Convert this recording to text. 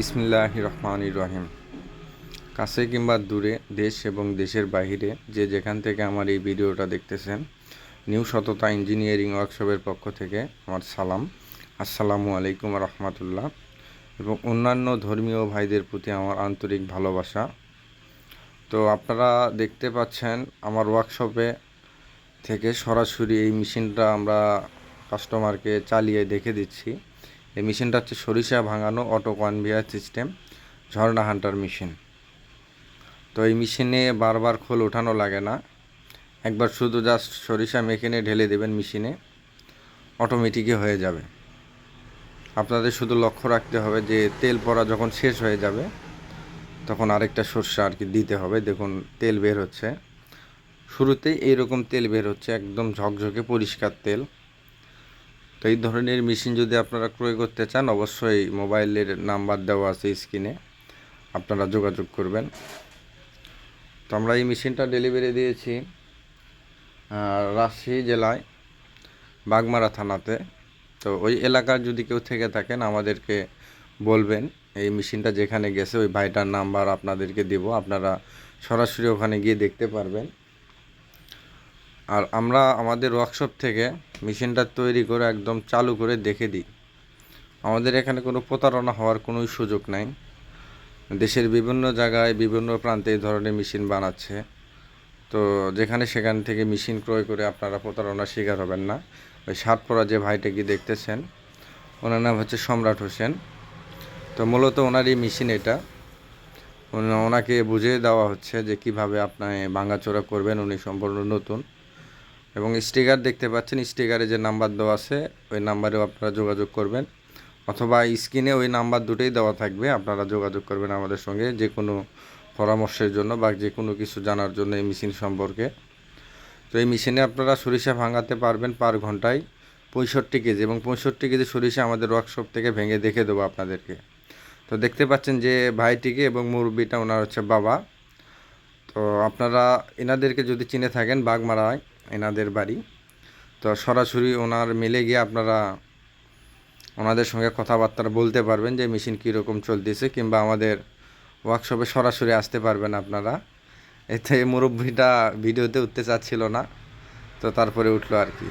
বিসমিল্লাহ রহমান রহিম কাছে কিংবা দূরে দেশ এবং দেশের বাইরে যে যেখান থেকে আমার এই ভিডিওটা দেখতেছেন, নিউ সততা ইঞ্জিনিয়ারিং ওয়ার্কশপের পক্ষ থেকে আমার সালাম। আসসালামু আলাইকুম রহমতুল্লাহ। এবং অন্যান্য ধর্মীয় ভাইদের প্রতি আমার আন্তরিক ভালোবাসা। তো আপনারা দেখতে পাচ্ছেন, আমার ওয়ার্কশপে থেকে সরাসরি এই মেশিনটা আমরা কাস্টমারকে চালিয়ে দেখে দিচ্ছি। এই মেশিনটা হচ্ছে সরিষা ভাঙানো auto conveyor system, Jharna hunter machine. তো এই মেশিনে বারবার খোল ওঠানো লাগে না। একবার শুধু জাস্ট সরিষা মেখেনে ঢেলে দেবেন মেশিনে অটোমেটিকই হয়ে যাবে। আপনাদের শুধু লক্ষ্য রাখতে হবে যে তেল পড়া যখন শেষ হয়ে যাবে, তখন আরেকটা সর্ষে আর কি দিতে হবে। দেখুন, তেল বের হচ্ছে। শুরুতেই এইরকম তেল বের হচ্ছে, একদম ঝকঝকে পরিষ্কার তেল। তো এই ধরনের মেশিন যদি আপনারা ক্রয় করতে চান, অবশ্যই মোবাইলের নাম্বার দেওয়া আছে স্ক্রিনে আপনারা যোগাযোগ করবেন। তো আমরা এই মেশিনটা ডেলিভারি দিয়েছি রাজশাহী জেলায়, বাগমারা থানাতে। তো ওই এলাকার যদি কেউ থেকে থাকেন, আমাদেরকে বলবেন, এই মেশিনটা যেখানে গেছে, ওই ভাইটার নাম্বার আপনাদেরকে দেব। আপনারা সরাসরি ওখানে গিয়ে দেখতে পারবেন। আর আমরা আমাদের ওয়ার্কশপ থেকে মেশিনটা তৈরি করে একদম চালু করে দেখে দিই। আমাদের এখানে কোনো প্রতারণা হওয়ার কোনো সুযোগ নাই। দেশের বিভিন্ন জায়গায় বিভিন্ন প্রান্তে এই ধরনের মেশিন বানাচ্ছে। তো যেখানে সেখান থেকে মেশিন ক্রয় করে আপনারা প্রতারণার শিকার হবেন না। ওই শার্ট পরা যে ভাইটাকে দেখতেছেন, ওনার নাম হচ্ছে সম্রাট হোসেন। তো মূলত ওনারই মেশিন এটা। ওনাকে বুঝিয়ে দেওয়া হচ্ছে যে কীভাবে আপনি ভাঙাচোরা করবেন, উনি সম্পূর্ণ নতুন। এবং স্টিকার দেখতে পাচ্ছেন, স্টিকারে যে নাম্বার দেওয়া আছে, ওই নাম্বারেও আপনারা যোগাযোগ করবেন। অথবা স্ক্রিনে ওই নাম্বার দুটোই দেওয়া থাকবে, আপনারা যোগাযোগ করবেন আমাদের সঙ্গে যে কোনো পরামর্শের জন্য বা যে কোনো কিছু জানার জন্য এই মেশিন সম্পর্কে। তো এই মেশিনে আপনারা সরিষা ভাঙাতে পারবেন পার ঘন্টায় পঁয়ষট্টি কেজি এবং পঁয়ষট্টি কেজি সরিষা আমাদের ওয়ার্কশপ থেকে ভেঙে দেখে দেবো আপনাদেরকে। তো দেখতে পাচ্ছেন যে ভাইটিকে এবং মুরব্বিটা, ওনার হচ্ছে বাবা। তো আপনারা, এনাদেরকে যদি চিনে থাকেন বাগমারায় এনাদের বাড়ি। তো সরাসরি ওনার মিলে গিয়ে আপনারা ওনাদের সঙ্গে কথাবার্তা বলতে পারবেন যে মেশিন কীরকম চলতেছে কিংবা আমাদের ওয়ার্কশপে সরাসরি আসতে পারবেন আপনারা। এতে মুরব্বীটা ভিডিওতে উঠতে চাচ্ছিল না, তো তারপরে উঠল আর কি।